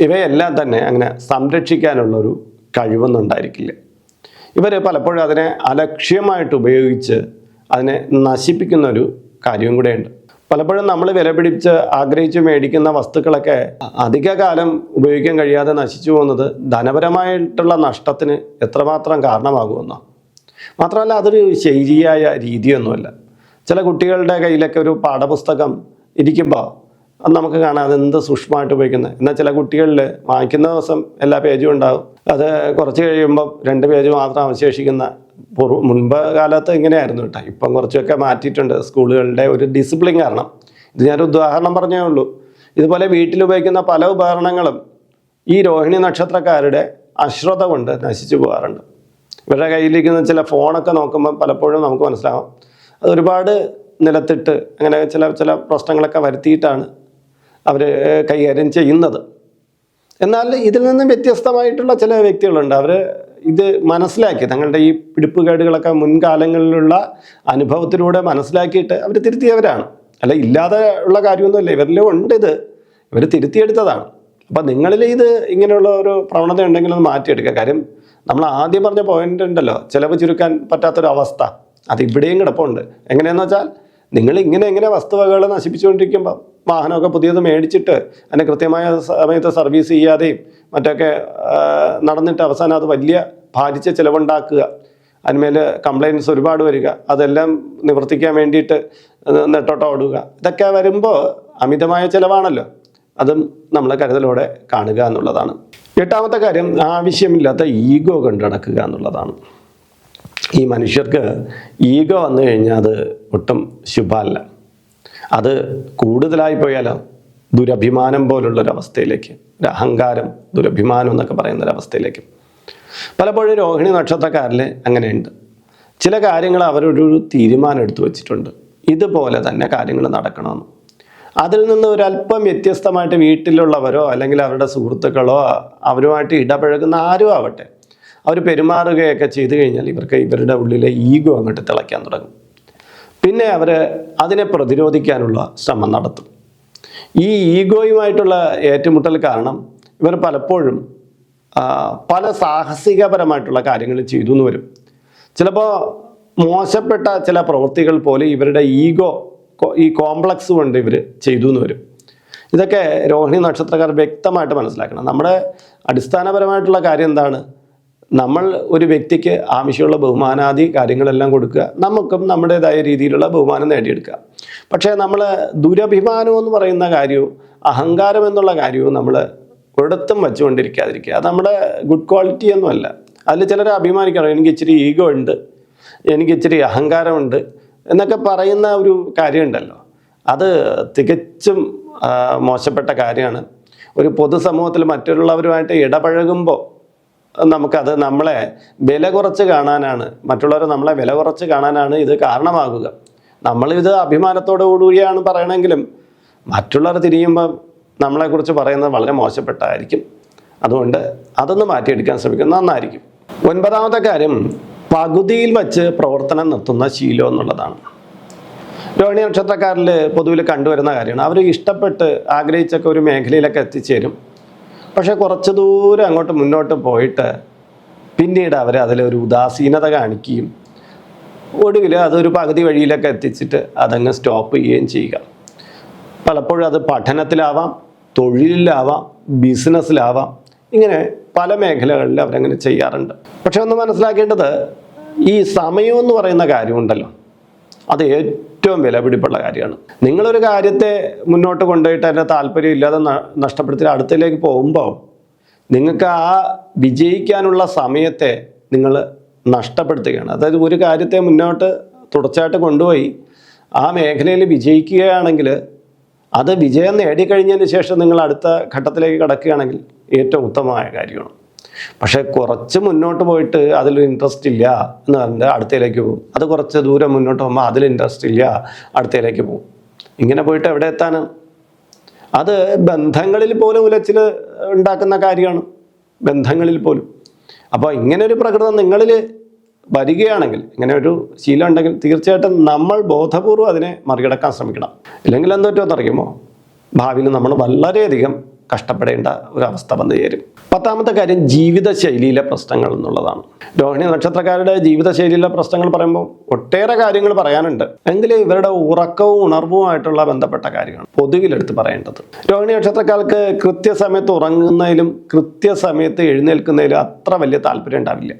ഇവയെല്ലാം തന്നെ അങ്ങനെ സംരക്ഷിക്കാനുള്ളൊരു കഴിവൊന്നും ഉണ്ടായിരിക്കില്ല ഇവർ പലപ്പോഴും അതിനെ അലക്ഷ്യമായിട്ട് ഉപയോഗിച്ച് അതിനെ നശിപ്പിക്കുന്ന ഒരു കാര്യവും കൂടെയുണ്ട്. പലപ്പോഴും നമ്മൾ വില പിടിച്ച് ആഗ്രഹിച്ച് മേടിക്കുന്ന വസ്തുക്കളൊക്കെ അധികകാലം ഉപയോഗിക്കാൻ കഴിയാതെ നശിച്ചു പോകുന്നത് ധനപരമായിട്ടുള്ള നഷ്ടത്തിന് എത്രമാത്രം കാരണമാകുമെന്നോ. മാത്രമല്ല അതൊരു ശരിയായ രീതിയൊന്നുമല്ല. ചില കുട്ടികളുടെ കയ്യിലൊക്കെ ഒരു പാഠപുസ്തകം ഇരിക്കുമ്പോൾ അത് നമുക്ക് കാണാം അതെന്ത് സൂക്ഷ്മമായിട്ട് ഉപയോഗിക്കുന്നത്. എന്നാൽ ചില കുട്ടികളിൽ വാങ്ങിക്കുന്ന ദിവസം എല്ലാ പേജും ഉണ്ടാവും. അത് കുറച്ച് കഴിയുമ്പോൾ രണ്ട് പേജ് മാത്രം അവശേഷിക്കുന്ന പൂർവ മുൻപ് കാലത്ത് ഇങ്ങനെയായിരുന്നു കേട്ടോ. ഇപ്പം കുറച്ചൊക്കെ മാറ്റിയിട്ടുണ്ട്. സ്കൂളുകളുടെ ഒരു ഡിസിപ്ലിൻ കാരണം. ഇത് ഞാനൊരു ഉദാഹരണം പറഞ്ഞേ ഉള്ളൂ. ഇതുപോലെ വീട്ടിൽ ഉപയോഗിക്കുന്ന പല ഉപകരണങ്ങളും ഈ രോഹിണി നക്ഷത്രക്കാരുടെ അശ്രദ്ധ കൊണ്ട് നശിച്ചു പോകാറുണ്ട്. ഇവരുടെ കയ്യിലിരിക്കുന്ന ചില ഫോണൊക്കെ നോക്കുമ്പോൾ പലപ്പോഴും നമുക്ക് മനസ്സിലാവും. അത് ഒരുപാട് നിലത്തിട്ട് അങ്ങനെ ചില ചില പ്രശ്നങ്ങളൊക്കെ വരുത്തിയിട്ടാണ് അവർ കൈകാര്യം ചെയ്യുന്നത്. എന്നാൽ ഇതിൽ നിന്നും വ്യത്യസ്തമായിട്ടുള്ള ചില വ്യക്തികളുണ്ട്. അവർ ഇത് മനസ്സിലാക്കി. തങ്ങളുടെ ഈ പിടിപ്പുകേടുകളൊക്കെ മുൻകാലങ്ങളിലുള്ള അനുഭവത്തിലൂടെ മനസ്സിലാക്കിയിട്ട് അവർ തിരുത്തിയവരാണ്. അല്ല ഇല്ലാതെ ഉള്ള കാര്യമൊന്നുമല്ല. ഇവരിലും ഉണ്ട് ഇത്. ഇവർ തിരുത്തിയെടുത്തതാണ്. അപ്പം നിങ്ങളിൽ ഇത് ഇങ്ങനെയുള്ള ഒരു പ്രവണത ഉണ്ടെങ്കിൽ അത് മാറ്റിയെടുക്കുക. കാര്യം നമ്മൾ ആദ്യം പറഞ്ഞ പോയിന്റ് ഉണ്ടല്ലോ. ചിലവ് ചുരുക്കാൻ പറ്റാത്തൊരവസ്ഥ അത് ഇവിടെയും കിടപ്പുണ്ട്. എങ്ങനെയാണെന്ന് വെച്ചാൽ നിങ്ങൾ ഇങ്ങനെ എങ്ങനെ വസ്തുവകകൾ നശിപ്പിച്ചുകൊണ്ടിരിക്കുമ്പോൾ വാഹനമൊക്കെ പുതിയത് മേടിച്ചിട്ട് അതിനെ കൃത്യമായ സമയത്ത് സർവീസ് ചെയ്യാതെയും മറ്റൊക്കെ നടന്നിട്ട് അവസാനം അത് വലിയ ഭാരിച്ച ചിലവുണ്ടാക്കുക. അതിന്മേൽ കംപ്ലയിൻസ് ഒരുപാട് വരിക. അതെല്ലാം നിവർത്തിക്കാൻ വേണ്ടിയിട്ട് നെട്ടോട്ടം ഓടുക. ഇതൊക്കെ വരുമ്പോൾ അമിതമായ ചിലവാണല്ലോ. അതും നമ്മൾ കരുതലോടെ കാണുക എന്നുള്ളതാണ്. എട്ടാമത്തെ കാര്യം ആവശ്യമില്ലാത്ത ഈഗോ കണ്ടടക്കുക എന്നുള്ളതാണ്. ഈ മനുഷ്യർക്ക് ഈഗോ വന്നു കഴിഞ്ഞാൽ അത് ഒട്ടും ശുഭമല്ല. അത് കൂടുതലായി പോയാൽ ദുരഭിമാനം പോലുള്ളൊരവസ്ഥയിലേക്ക് ഒരു അഹങ്കാരം ദുരഭിമാനം എന്നൊക്കെ പറയുന്ന ഒരവസ്ഥയിലേക്ക് പലപ്പോഴും രോഹിണി നക്ഷത്രക്കാരിൽ അങ്ങനെയുണ്ട്. ചില കാര്യങ്ങൾ അവരൊരു തീരുമാനം എടുത്തു വച്ചിട്ടുണ്ട്. ഇതുപോലെ തന്നെ കാര്യങ്ങൾ നടക്കണമെന്ന്. അതിൽ നിന്ന് ഒരല്പം വ്യത്യസ്തമായിട്ട് വീട്ടിലുള്ളവരോ അല്ലെങ്കിൽ അവരുടെ സുഹൃത്തുക്കളോ അവരുമായിട്ട് ഇടപഴകുന്ന ആരും ആവട്ടെ. അവർ പെരുമാറുകയൊക്കെ ചെയ്തു കഴിഞ്ഞാൽ ഇവർക്ക് ഇവരുടെ ഉള്ളിലെ ഈഗോ അങ്ങോട്ട് തിളയ്ക്കാൻ തുടങ്ങും. പിന്നെ അവർ അതിനെ പ്രതിരോധിക്കാനുള്ള ശ്രമം നടത്തും. ഈ ഈഗോയുമായിട്ടുള്ള ഏറ്റുമുട്ടൽ കാരണം ഇവർ പലപ്പോഴും പല സാഹസികപരമായിട്ടുള്ള കാര്യങ്ങൾ ചെയ്തു എന്ന് വരും. ചിലപ്പോൾ മോശപ്പെട്ട ചില പ്രവൃത്തികൾ പോലെ ഇവരുടെ ഈഗോ ഈ കോംപ്ലക്സ് കൊണ്ട് ഇവർ ചെയ്തു എന്ന് വരും. ഇതൊക്കെ രോഹിണി നക്ഷത്രക്കാർ വ്യക്തമായിട്ട് മനസ്സിലാക്കണം. നമ്മുടെ അടിസ്ഥാനപരമായിട്ടുള്ള കാര്യം എന്താണ്? നമ്മൾ ഒരു വ്യക്തിക്ക് ആവശ്യമുള്ള ബഹുമാനാദി കാര്യങ്ങളെല്ലാം കൊടുക്കുക നമുക്കും നമ്മുടേതായ രീതിയിലുള്ള ബഹുമാനം നേടിയെടുക്കുക. പക്ഷേ നമ്മൾ ദുരഭിമാനം എന്ന് പറയുന്ന കാര്യവും അഹങ്കാരം എന്നുള്ള കാര്യവും നമ്മൾ ഒരിടത്തും വെച്ചുകൊണ്ടിരിക്കാതിരിക്കുക. അത് നമ്മുടെ ഗുഡ് ക്വാളിറ്റി ഒന്നുമല്ല അതിൽ ചിലർ അഭിമാനിക്കണം എനിക്ക് ഇച്ചിരി ഈഗോ ഉണ്ട് എനിക്ക് ഇച്ചിരി അഹങ്കാരമുണ്ട് എന്നൊക്കെ പറയുന്ന ഒരു കാര്യമുണ്ടല്ലോ. അത് തികച്ചും മോശപ്പെട്ട കാര്യമാണ്. ഒരു പൊതുസമൂഹത്തിൽ മറ്റുള്ളവരുമായിട്ട് ഇടപഴകുമ്പോൾ നമുക്കത് നമ്മളെ വില കുറച്ച് കാണാനാണ്. മറ്റുള്ളവരെ നമ്മളെ വില കുറച്ച് കാണാനാണ് ഇത് കാരണമാകുക. നമ്മളിത് അഭിമാനത്തോടു കൂടിയാണ് പറയണമെങ്കിലും മറ്റുള്ളവർ തിരിയുമ്പോൾ നമ്മളെക്കുറിച്ച് പറയുന്നത് വളരെ മോശപ്പെട്ടായിരിക്കും. അതുകൊണ്ട് അതൊന്ന് മാറ്റിയെടുക്കാൻ ശ്രമിക്കുന്നത് നന്നായിരിക്കും. ഒൻപതാമത്തെ കാര്യം പകുതിയിൽ വച്ച് പ്രവർത്തനം നിർത്തുന്ന ശീലം എന്നുള്ളതാണ്. രോഹിണി നക്ഷത്രക്കാരിൽ പൊതുവിൽ കണ്ടുവരുന്ന കാര്യമാണ്. അവർ ഇഷ്ടപ്പെട്ട് ആഗ്രഹിച്ചൊക്കെ ഒരു മേഖലയിലൊക്കെ എത്തിച്ചേരും. പക്ഷേ കുറച്ച് ദൂരം അങ്ങോട്ട് മുന്നോട്ട് പോയിട്ട് പിന്നീട് അവർ അതിലൊരു ഉദാസീനത കാണിക്കുകയും ഒടുവിൽ അതൊരു പകുതി വഴിയിലൊക്കെ എത്തിച്ചിട്ട് അതങ്ങ് സ്റ്റോപ്പ് ചെയ്യുകയും ചെയ്യുക. പലപ്പോഴും അത് പഠനത്തിലാവാം തൊഴിലിലാവാം ബിസിനസ്സിലാവാം ഇങ്ങനെ പല മേഖലകളിൽ അവരങ്ങനെ ചെയ്യാറുണ്ട്. പക്ഷെ ഒന്ന് മനസ്സിലാക്കേണ്ടത് ഈ സമയം എന്ന് പറയുന്ന കാര്യമുണ്ടല്ലോ. അത് ഏറ്റവും വിലപിടിപ്പുള്ള കാര്യമാണ്. നിങ്ങളൊരു കാര്യത്തെ മുന്നോട്ട് കൊണ്ടുപോയിട്ട് അതിന്റെ താല്പര്യം ഇല്ലാതെ നഷ്ടപ്പെടുത്തി അടുത്തതിലേക്ക് പോകുമ്പോൾ നിങ്ങൾക്ക് ആ വിജയിക്കാനുള്ള സമയത്തെ നിങ്ങൾ നഷ്ടപ്പെടുത്തുകയാണ്. അതായത് ഒരു കാര്യത്തെ മുന്നോട്ട് തുടർച്ചയായിട്ട് കൊണ്ടുപോയി ആ മേഖലയിൽ വിജയിക്കുകയാണെങ്കിൽ അത് വിജയം നേടിക്കഴിഞ്ഞതിന് ശേഷം നിങ്ങൾ അടുത്ത ഘട്ടത്തിലേക്ക് കടക്കുകയാണെങ്കിൽ ഏറ്റവും ഉത്തമമായ കാര്യമാണ്. പക്ഷേ കുറച്ച് മുന്നോട്ട് പോയിട്ട് അതിൽ ഇൻട്രസ്റ്റ് ഇല്ല എന്ന് പറഞ്ഞിട്ട് അടുത്തയിലേക്ക് പോകും. അത് കുറച്ച് ദൂരം മുന്നോട്ട് പോകുമ്പോൾ അതിൽ ഇൻട്രസ്റ്റ് ഇല്ല അടുത്തയിലേക്ക് പോകും. ഇങ്ങനെ പോയിട്ട് എവിടെ എത്താനാണ് അത് ബന്ധങ്ങളിൽ പോലും ഉലച്ചിൽ ഉണ്ടാക്കുന്ന കാര്യമാണ്. ബന്ധങ്ങളിൽ പോലും. അപ്പോൾ ഇങ്ങനെ ഒരു പ്രകൃതം നിങ്ങളിൽ വരികയാണെങ്കിൽ ഇങ്ങനെ ഒരു ശീലം ഉണ്ടെങ്കിൽ തീർച്ചയായിട്ടും നമ്മൾ ബോധപൂർവം അതിനെ മറികടക്കാൻ ശ്രമിക്കണം. ഇല്ലെങ്കിൽ എന്തോ അറിയുമോ? ഭാവിയിൽ നമ്മൾ വളരെയധികം കഷ്ടപ്പെടേണ്ട ഒരു അവസ്ഥ വന്നു ചേരും. പത്താമത്തെ കാര്യം ജീവിതശൈലിയിലെ പ്രശ്നങ്ങൾ എന്നുള്ളതാണ്. രോഹിണി നക്ഷത്രക്കാരുടെ ജീവിതശൈലിയിലെ പ്രശ്നങ്ങൾ പറയുമ്പോൾ ഒട്ടേറെ കാര്യങ്ങൾ പറയാനുണ്ട്. എങ്കിലും ഇവരുടെ ഉറക്കവും ഉണർവുമായിട്ടുള്ള ബന്ധപ്പെട്ട കാര്യമാണ് പൊതുവിലെടുത്ത് പറയേണ്ടത്. രോഹിണി നക്ഷത്രക്കാർക്ക് കൃത്യസമയത്ത് ഉറങ്ങുന്നതിലും കൃത്യസമയത്ത് എഴുന്നേൽക്കുന്നതിലും അത്ര വലിയ താല്പര്യം ഉണ്ടാവില്ല.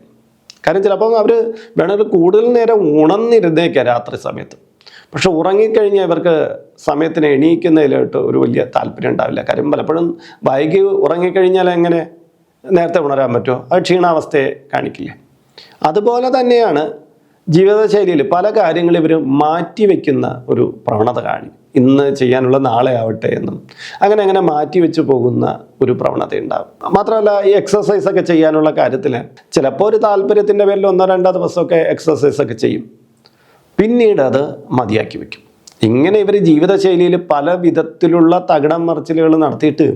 കാര്യം ചിലപ്പോൾ അവർ വേണമെങ്കിൽ കൂടുതൽ നേരം ഉണർന്നിരുന്നേക്കാം രാത്രി സമയത്ത്. പക്ഷെ ഉറങ്ങിക്കഴിഞ്ഞാൽ ഇവർക്ക് സമയത്തിന് എണീക്കുന്നതിലോട്ട് ഒരു വലിയ താല്പര്യം ഉണ്ടാവില്ല. കാര്യം പലപ്പോഴും വൈകി ഉറങ്ങിക്കഴിഞ്ഞാൽ എങ്ങനെ നേരത്തെ ഉണരാൻ പറ്റുമോ? അത് ക്ഷീണാവസ്ഥയെ കാണിക്കില്ലേ? അതുപോലെ തന്നെയാണ് ജീവിതശൈലിയിൽ പല കാര്യങ്ങളും ഇവർ മാറ്റിവെക്കുന്ന ഒരു പ്രവണത കാണി. ഇന്ന് ചെയ്യാനുള്ള നാളെ ആവട്ടെ എന്നും അങ്ങനെ അങ്ങനെ മാറ്റി വെച്ചു പോകുന്ന ഒരു പ്രവണത ഉണ്ടാവും. മാത്രമല്ല ഈ എക്സസൈസൊക്കെ ചെയ്യാനുള്ള കാര്യത്തിൽ ചിലപ്പോൾ ഒരു താല്പര്യത്തിന്റെ പേരിൽ ഒന്നോ രണ്ടോ ദിവസമൊക്കെ എക്സസൈസൊക്കെ ചെയ്യും. പിന്നീട് അത് മതിയാക്കി വെക്കും. ഇങ്ങനെ ഇവർ ജീവിതശൈലിയിൽ പല വിധത്തിലുള്ള തകിടം മറിച്ചിലുകൾ നടത്തിയിട്ട്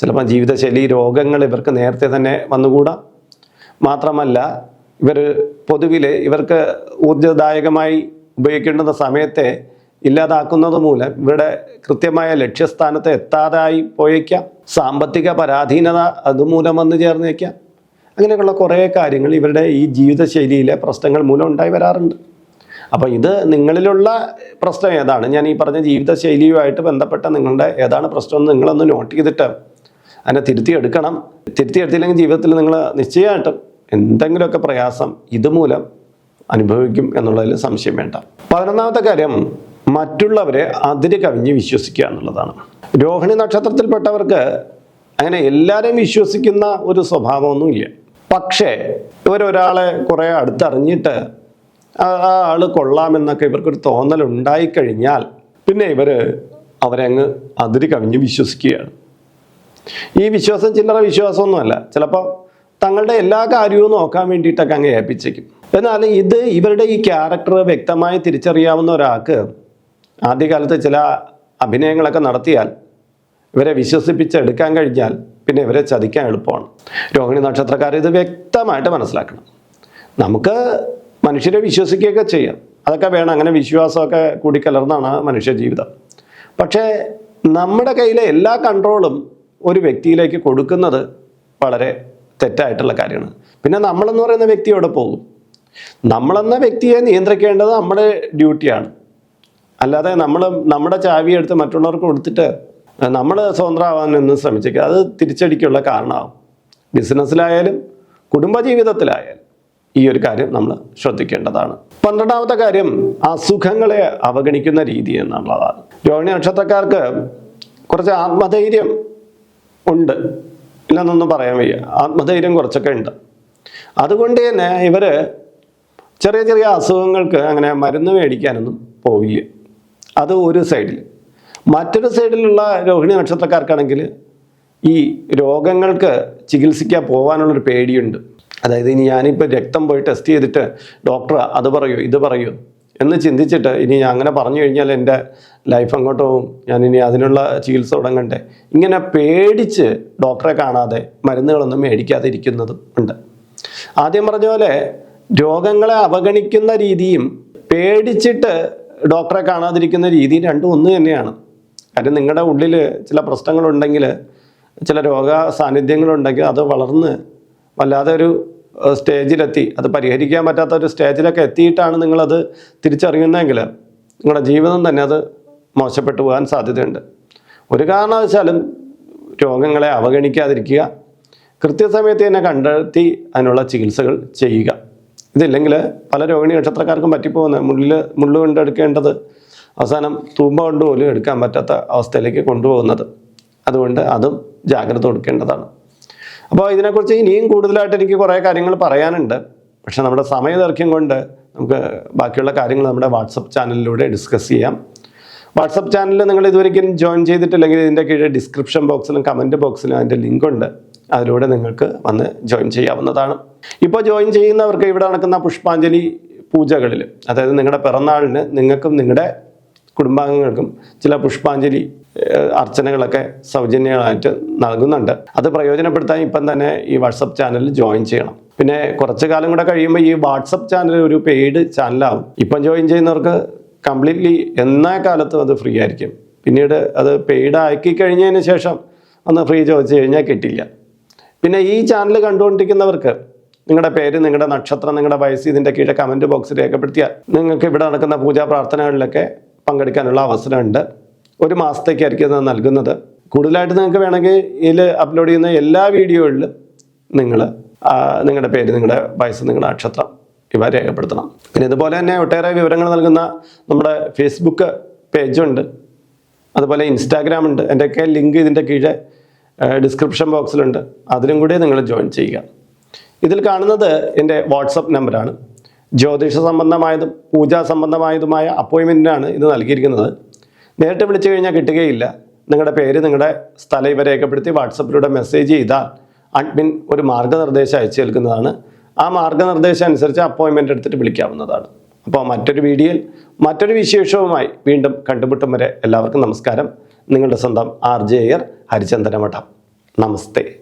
ചിലപ്പോൾ ജീവിതശൈലി രോഗങ്ങൾ ഇവർക്ക് നേരത്തെ തന്നെ വന്നുകൂടാം. മാത്രമല്ല ഇവർ പൊതുവിൽ ഇവർക്ക് ഊർജദായകമായി ഉപയോഗിക്കേണ്ടുന്ന സമയത്തെ ഇല്ലാതാക്കുന്നത് മൂലം ഇവരുടെ കൃത്യമായ ലക്ഷ്യസ്ഥാനത്ത് എത്താതായി പോയേക്കാം. സാമ്പത്തിക പരാധീനത അതുമൂലം വന്നു ചേർന്നേക്കാം. അങ്ങനെയുള്ള കുറേ കാര്യങ്ങൾ ഇവരുടെ ഈ ജീവിതശൈലിയിലെ പ്രശ്നങ്ങൾ മൂലം ഉണ്ടായി വരാറുണ്ട്. അപ്പോൾ ഇത് നിങ്ങളിലുള്ള പ്രശ്നം ഏതാണ്? ഞാൻ ഈ പറഞ്ഞ ജീവിതശൈലിയുമായിട്ട് ബന്ധപ്പെട്ട നിങ്ങളുടെ ഏതാണ് പ്രശ്നം എന്ന് നിങ്ങളൊന്ന് നോട്ട് ചെയ്തിട്ട് അതിനെ തിരുത്തിയെടുക്കണം. തിരുത്തിയെടുത്തില്ലെങ്കിൽ ജീവിതത്തിൽ നിങ്ങൾ നിശ്ചയമായിട്ടും എന്തെങ്കിലുമൊക്കെ പ്രയാസം ഇതുമൂലം അനുഭവിക്കും എന്നുള്ളതിൽ സംശയം വേണ്ട. പതിനൊന്നാമത്തെ കാര്യം മറ്റുള്ളവരെ അതിര് കവിഞ്ഞ് വിശ്വസിക്കുക എന്നുള്ളതാണ്. രോഹിണി നക്ഷത്രത്തിൽപ്പെട്ടവർക്ക് അങ്ങനെ എല്ലാവരെയും വിശ്വസിക്കുന്ന ഒരു സ്വഭാവമൊന്നുമില്ല. പക്ഷേ ഇവരൊരാളെ കുറേ അടുത്തറിഞ്ഞിട്ട് ആ ആൾ കൊള്ളാമെന്നൊക്കെ ഇവർക്കൊരു തോന്നൽ ഉണ്ടായിക്കഴിഞ്ഞാൽ പിന്നെ ഇവർ അവരങ്ങ് അതിരി കവിഞ്ഞ് വിശ്വസിക്കുകയാണ്. ഈ വിശ്വാസം ചില്ലറ വിശ്വാസമൊന്നുമല്ല. ചിലപ്പോൾ തങ്ങളുടെ എല്ലാ കാര്യവും നോക്കാൻ വേണ്ടിയിട്ടൊക്കെ അങ്ങ് ഏൽപ്പിച്ചേക്കും. എന്നാൽ ഇത് ഇവരുടെ ഈ ക്യാരക്ടർ വ്യക്തമായി തിരിച്ചറിയാവുന്ന ഒരാൾക്ക് ആദ്യകാലത്ത് ചില അഭിനയങ്ങളൊക്കെ നടത്തിയാൽ ഇവരെ വിശ്വസിപ്പിച്ചെടുക്കാൻ കഴിഞ്ഞാൽ പിന്നെ ഇവരെ ചതിക്കാൻ എളുപ്പമാണ്. രോഹിണി നക്ഷത്രക്കാർ ഇത് വ്യക്തമായിട്ട് മനസ്സിലാക്കണം. നമുക്ക് മനുഷ്യരെ വിശ്വസിക്കുകയൊക്കെ ചെയ്യാം. അതൊക്കെ വേണം. അങ്ങനെ വിശ്വാസമൊക്കെ കൂടിക്കലർന്നാണ് മനുഷ്യ ജീവിതം. പക്ഷേ നമ്മുടെ കയ്യിലെ എല്ലാ കൺട്രോളും ഒരു വ്യക്തിയിലേക്ക് കൊടുക്കുന്നത് വളരെ തെറ്റായിട്ടുള്ള കാര്യമാണ്. പിന്നെ നമ്മളെന്ന് പറയുന്ന വ്യക്തി അവിടെ പോകും? നമ്മളെന്ന വ്യക്തിയെ നിയന്ത്രിക്കേണ്ടത് നമ്മുടെ ഡ്യൂട്ടിയാണ് അല്ലാതെ നമ്മൾ നമ്മുടെ ചാവി എടുത്ത് മറ്റുള്ളവർക്ക് കൊടുത്തിട്ട് നമ്മൾ സ്വതന്ത്രമാവാനൊന്നും ശ്രമിച്ചേക്കുക അത് തിരിച്ചടിക്കുള്ള കാരണമാവും. ബിസിനസ്സിലായാലും കുടുംബജീവിതത്തിലായാലും. ഈ ഒരു കാര്യം നമ്മൾ ശ്രദ്ധിക്കേണ്ടതാണ്. പന്ത്രണ്ടാമത്തെ കാര്യം അസുഖങ്ങളെ അവഗണിക്കുന്ന രീതി എന്നുള്ളതാണ്. രോഹിണി നക്ഷത്രക്കാർക്ക് കുറച്ച് ആത്മധൈര്യം ഉണ്ട്. ഇല്ലെന്നൊന്നും പറയാൻ വയ്യ. ആത്മധൈര്യം കുറച്ചൊക്കെ ഉണ്ട്. അതുകൊണ്ട് തന്നെ ഇവർ ചെറിയ ചെറിയ അസുഖങ്ങൾക്ക് അങ്ങനെ മരുന്ന് മേടിക്കാനൊന്നും പോവില്ല. അത് ഒരു സൈഡിൽ മറ്റൊരു സൈഡിലുള്ള രോഹിണി നക്ഷത്രക്കാർക്കാണെങ്കിൽ ഈ രോഗങ്ങൾക്ക് ചികിത്സിക്കാൻ പോകാനുള്ളൊരു പേടിയുണ്ട്. അതായത് ഇനി ഞാനിപ്പോൾ രക്തം പോയി ടെസ്റ്റ് ചെയ്തിട്ട് ഡോക്ടർ അത് പറയൂ ഇത് പറയൂ എന്ന് ചിന്തിച്ചിട്ട് ഇനി ഞാൻ അങ്ങനെ പറഞ്ഞു കഴിഞ്ഞാൽ എന്റെ ലൈഫ് അങ്ങോട്ട് പോകും. ഇനി അതിനുള്ള ചികിത്സ തുടങ്ങണ്ടേ. ഇങ്ങനെ പേടിച്ച് ഡോക്ടറെ കാണാതെ മരുന്നുകളൊന്നും മേടിക്കാതെ ഇരിക്കുന്നതും ഉണ്ട്. ആദ്യം പറഞ്ഞ പോലെ രോഗങ്ങളെ അവഗണിക്കുന്ന രീതിയും പേടിച്ചിട്ട് ഡോക്ടറെ കാണാതിരിക്കുന്ന രീതിയും രണ്ടും ഒന്ന് തന്നെയാണ്. കാര്യം നിങ്ങളുടെ ഉള്ളിൽ ചില പ്രശ്നങ്ങളുണ്ടെങ്കിൽ ചില രോഗ സാന്നിധ്യങ്ങളുണ്ടെങ്കിൽ അത് വളർന്ന് വല്ലാതെ ഒരു സ്റ്റേജിലെത്തി. അത് പരിഹരിക്കാൻ പറ്റാത്ത ഒരു സ്റ്റേജിലൊക്കെ എത്തിയിട്ടാണ് നിങ്ങളത് തിരിച്ചറിയുന്നതെങ്കിൽ നിങ്ങളുടെ ജീവിതം തന്നെ അത് മോശപ്പെട്ടു പോകാൻ സാധ്യതയുണ്ട്. ഒരു കാരണവശാലും രോഗങ്ങളെ അവഗണിക്കാതിരിക്കുക കൃത്യസമയത്ത് തന്നെ കണ്ടെത്തി അതിനുള്ള ചികിത്സകൾ ചെയ്യുക. ഇതില്ലെങ്കിൽ പല രോഹിണി നക്ഷത്രക്കാർക്കും പറ്റിപ്പോകുന്ന മുള്ളിൽ മുള്ളു കൊണ്ട് എടുക്കേണ്ടത് അവസാനം തൂമ്പ കൊണ്ട് പോലും എടുക്കാൻ പറ്റാത്ത അവസ്ഥയിലേക്ക് കൊണ്ടുപോകുന്നത്. അതുകൊണ്ട് അതും ജാഗ്രത കൊടുക്കേണ്ടതാണ്. അപ്പോൾ ഇതിനെക്കുറിച്ച് ഇനിയും കൂടുതലായിട്ട് എനിക്ക് കുറേ കാര്യങ്ങൾ പറയാനുണ്ട്. പക്ഷെ നമ്മുടെ സമയദൈർഘ്യം കൊണ്ട് നമുക്ക് ബാക്കിയുള്ള കാര്യങ്ങൾ നമ്മുടെ വാട്സപ്പ് ചാനലിലൂടെ ഡിസ്കസ് ചെയ്യാം. വാട്സപ്പ് ചാനലിൽ നിങ്ങൾ ഇതുവരെയും ജോയിൻ ചെയ്തിട്ടില്ലെങ്കിൽ ഇതിന്റെ കീഴിൽ ഡിസ്ക്രിപ്ഷൻ ബോക്സിലും കമന്റ് ബോക്സിലും അതിന്റെ ലിങ്ക് ഉണ്ട് അതിലൂടെ നിങ്ങൾക്ക് വന്ന് ജോയിൻ ചെയ്യാവുന്നതാണ്. ഇപ്പോൾ ജോയിൻ ചെയ്യുന്നവർക്ക് ഇവിടെ നടക്കുന്ന പുഷ്പാഞ്ജലി പൂജകളിൽ അതായത് നിങ്ങളുടെ പിറന്നാളിന് നിങ്ങൾക്കും നിങ്ങളുടെ കുടുംബാംഗങ്ങൾക്കും ചില പുഷ്പാഞ്ജലി അർച്ചനകളൊക്കെ സൗജന്യമായിട്ട് നൽകുന്നുണ്ട്. അത് പ്രയോജനപ്പെടുത്താൻ ഇപ്പം തന്നെ ഈ വാട്സപ്പ് ചാനലിൽ ജോയിൻ ചെയ്യണം. പിന്നെ കുറച്ച് കാലം കൂടെ കഴിയുമ്പോൾ ഈ വാട്സപ്പ് ചാനൽ ഒരു പെയ്ഡ് ചാനലാവും ഇപ്പം ജോയിൻ ചെയ്യുന്നവർക്ക് കംപ്ലീറ്റ്ലി എന്നാ കാലത്തും അത് ഫ്രീ ആയിരിക്കും. പിന്നീട് അത് പെയ്ഡ് ആക്കി കഴിഞ്ഞതിന് ശേഷം ഒന്ന് ഫ്രീ ചോദിച്ചു കഴിഞ്ഞാൽ കിട്ടില്ല. പിന്നെ ഈ ചാനൽ കണ്ടുകൊണ്ടിരിക്കുന്നവർക്ക് നിങ്ങളുടെ പേര് നിങ്ങളുടെ നക്ഷത്രം നിങ്ങളുടെ വയസ്സ് ഇതിന്റെ കീഴെ കമന്റ് ബോക്സിൽ രേഖപ്പെടുത്തിയാൽ നിങ്ങൾക്ക് ഇവിടെ നടക്കുന്ന പൂജാ പ്രാർത്ഥനകളിലൊക്കെ പങ്കെടുക്കാനുള്ള അവസരമുണ്ട്. ഒരു മാസത്തേക്കായിരിക്കും അത് നൽകുന്നത്. കൂടുതലായിട്ട് നിങ്ങൾക്ക് വേണമെങ്കിൽ ഇതിൽ അപ്ലോഡ് ചെയ്യുന്ന എല്ലാ വീഡിയോകളിലും നിങ്ങൾ നിങ്ങളുടെ പേര് നിങ്ങളുടെ വയസ്സ് നിങ്ങളുടെ നക്ഷത്രം ഇവ രേഖപ്പെടുത്തണം. പിന്നെ ഇതുപോലെ തന്നെ ഒട്ടേറെ വിവരങ്ങൾ നൽകുന്ന നമ്മുടെ ഫേസ്ബുക്ക് പേജുണ്ട് അതുപോലെ ഇൻസ്റ്റാഗ്രാം ഉണ്ട്. എന്റെയൊക്കെ ലിങ്ക് ഇതിന്റെ കീഴെ ഡിസ്ക്രിപ്ഷൻ ബോക്സിലുണ്ട് അതിലും കൂടി നിങ്ങൾ ജോയിൻ ചെയ്യുക. ഇതിൽ കാണുന്നത് എന്റെ വാട്സപ്പ് നമ്പറാണ് ജ്യോതിഷ സംബന്ധമായതും പൂജാ സംബന്ധമായതുമായ അപ്പോയിൻമെന്റിനാണ് ഇത് നൽകിയിരിക്കുന്നത്. നേരിട്ട് വിളിച്ചു കഴിഞ്ഞാൽ കിട്ടുകയില്ല. നിങ്ങളുടെ പേര് നിങ്ങളുടെ സ്ഥലം ഇവ രേഖപ്പെടുത്തി വാട്സപ്പിലൂടെ മെസ്സേജ് ചെയ്താൽ അഡ്മിൻ ഒരു മാർഗനിർദ്ദേശം അയച്ചു ആ മാർഗനിർദ്ദേശം അനുസരിച്ച് അപ്പോയിൻമെന്റ് എടുത്തിട്ട് വിളിക്കാവുന്നതാണ്. അപ്പോൾ മറ്റൊരു വീഡിയോയിൽ മറ്റൊരു വിശേഷവുമായി വീണ്ടും കണ്ടുമുട്ടും വരെ എല്ലാവർക്കും നമസ്കാരം. നിങ്ങളുടെ സ്വന്തം ആർ ജെ അയ്യർ ഹരിചന്ദന മഠം നമസ്തേ.